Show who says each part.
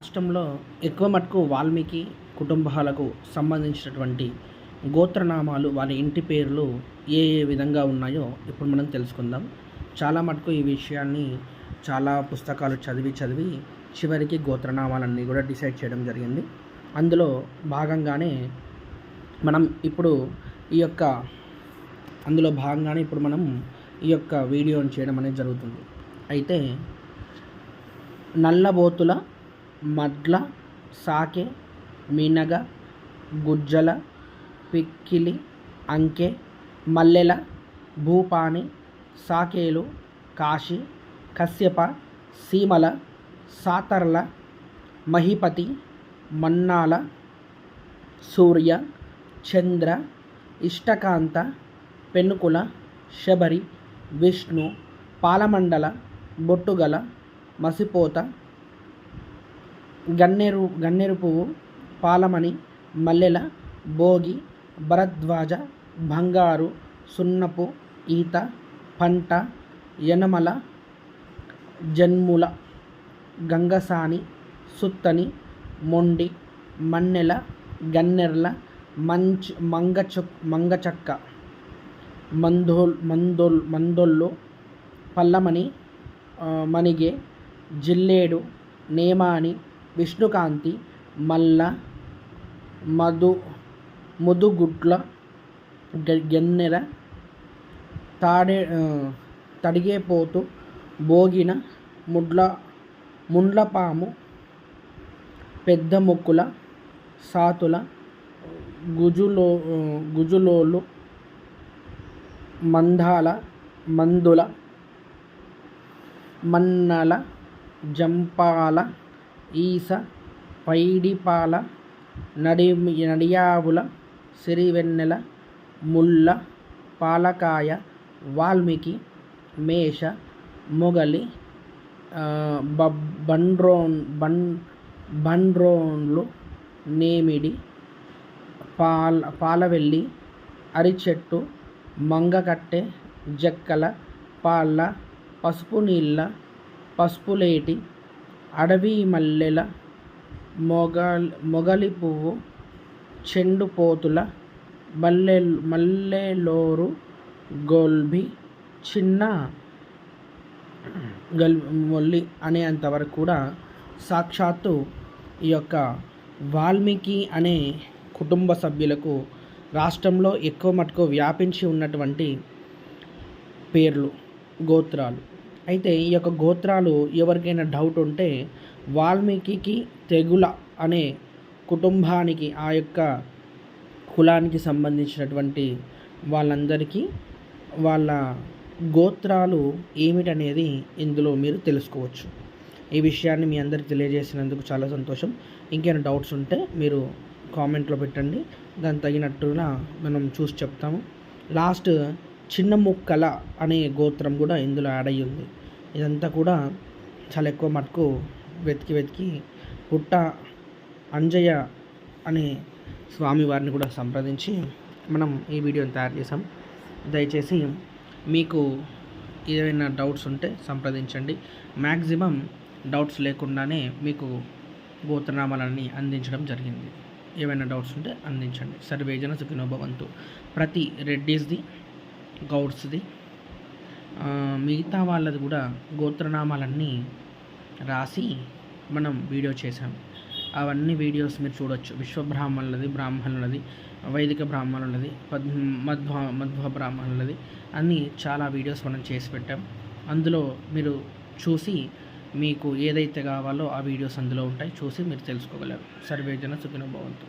Speaker 1: రాష్ట్రంలో ఎక్కువ మటుకు వాల్మీకి కుటుంబాలకు సంబంధించినటువంటి గోత్రనామాలు వారి ఇంటి పేర్లు ఏ ఏ విధంగా ఉన్నాయో ఇప్పుడు మనం తెలుసుకుందాం. చాలా మటుకు ఈ విషయాన్ని చాలా పుస్తకాలు చదివి చదివి చివరికి గోత్రనామాలన్నీ కూడా డిసైడ్ చేయడం జరిగింది. అందులో భాగంగానే మనం ఇప్పుడు ఈ యొక్క అందులో భాగంగానే ఇప్పుడు మనం ఈ యొక్క వీడియోని చేయడం అనేది జరుగుతుంది. అయితే నల్లబోతుల మడ్ల సాకె మినగ గుజ్జల పిక్కిలి అంకె మల్లెల భూపాని సాకేలు కాశీ కశ్యప సీమల సాతర్ల మహిపతి మన్నాల సూర్య చంద్ర ఇష్టకాంత పెనుకుల శబరి విష్ణు పాలమండల బొట్టుగల మసిపోత గన్నేరు గన్నేరు పువ్వు పాలమణి మల్లెల భోగి భరద్వాజ బంగారు సున్నపు ఈత పంట యనమల జన్ముల గంగసాని సుత్తని మొండి మన్నెల గన్నెర్ల మంచ్ మంగచ మంగచక్క మందోల్ మందోల్ మందొల్లు పల్లమణి మణిగే జిల్లేడు నేమాని విష్ణుకాంతి మల్ల మధు ముదుగుడ్ల గెన్నెర తాడే తడిగేపోతు భోగిన ముడ్ల ముండ్లపాము పెద్ద ముక్కుల సాతుల గుజులో గుజులోలు మందాల మందుల మన్నల జంపాల ఈస పైడిపాల నడి నడియావుల సిరివెన్నెల ముళ్ళ పాలకాయ వాల్మీకి మేష మొగలి బండ్రోన్ బన్ బండ్రోన్లు నేమిడి పాల పాలవెల్లి అరిచెట్టు మంగకట్టె జక్కల పాళ్ళ పసుపు నీళ్ళ పసుపులేటి అడవి మల్లెల మొగల్ మొగలి పువ్వు చెండు పోతుల మల్లె మల్లెలోరు గొల్బి చిన్న గల్ మొల్లి అనేంతవరకు కూడా సాక్షాత్తు ఈ యొక్క వాల్మీకి అనే కుటుంబ సభ్యులకు రాష్ట్రంలో ఎక్కువ మటుకు వ్యాపించి ఉన్నటువంటి పేర్లు గోత్రాలు. అయితే ఈ యొక్క గోత్రాలు ఎవరికైనా డౌట్ ఉంటే వాల్మీకి తెగుల అనే కుటుంబానికి ఆ యొక్క కులానికి సంబంధించినటువంటి వాళ్ళందరికీ వాళ్ళ గోత్రాలు ఏమిటనేది ఇందులో మీరు తెలుసుకోవచ్చు. ఈ విషయాన్ని మీ అందరికి తెలియజేసినందుకు చాలా సంతోషం. ఇంకేమైనా డౌట్స్ ఉంటే మీరు కామెంట్లో పెట్టండి. దానికి తగినట్టుగా మనం చూసి చెప్తాము. లాస్ట్ చిన్న ముక్కల అనే గోత్రం కూడా ఇందులో యాడ్ అయ్యి ఉంది. ఇదంతా కూడా చాలా ఎక్కువ మటుకు వెతికి వెతికి పుట్ట అంజయ్య అనే స్వామివారిని కూడా సంప్రదించి మనం ఈ వీడియోని తయారు చేసాం దయచేసి మీకు ఏదైనా డౌట్స్ ఉంటే సంప్రదించండి. మ్యాక్సిమం డౌట్స్ లేకుండానే మీకు గోత్రనామాలన్నీ అందించడం జరిగింది. ఏమైనా డౌట్స్ ఉంటే అందించండి. సర్వేజన సుఖినోభవంతు ప్రతి రెడ్డీస్ది గౌడ్స్ది. మిగతా వాళ్ళది కూడా గోత్రనామాలన్నీ రాసి మనం వీడియో చేసాం అవన్నీ వీడియోస్ మీరు చూడొచ్చు. విశ్వబ్రాహ్మణులది బ్రాహ్మణులది వైదిక బ్రాహ్మణులది పద్ మధ్వ మధ్వ బ్రాహ్మణులది అన్నీ చాలా వీడియోస్ మనం చేసి పెట్టాం. అందులో మీరు చూసి మీకు ఏదైతే కావాలో ఆ వీడియోస్ అందులో ఉంటాయి. చూసి మీరు తెలుసుకోగలరు. సర్వేజన సుఖినోభవంతు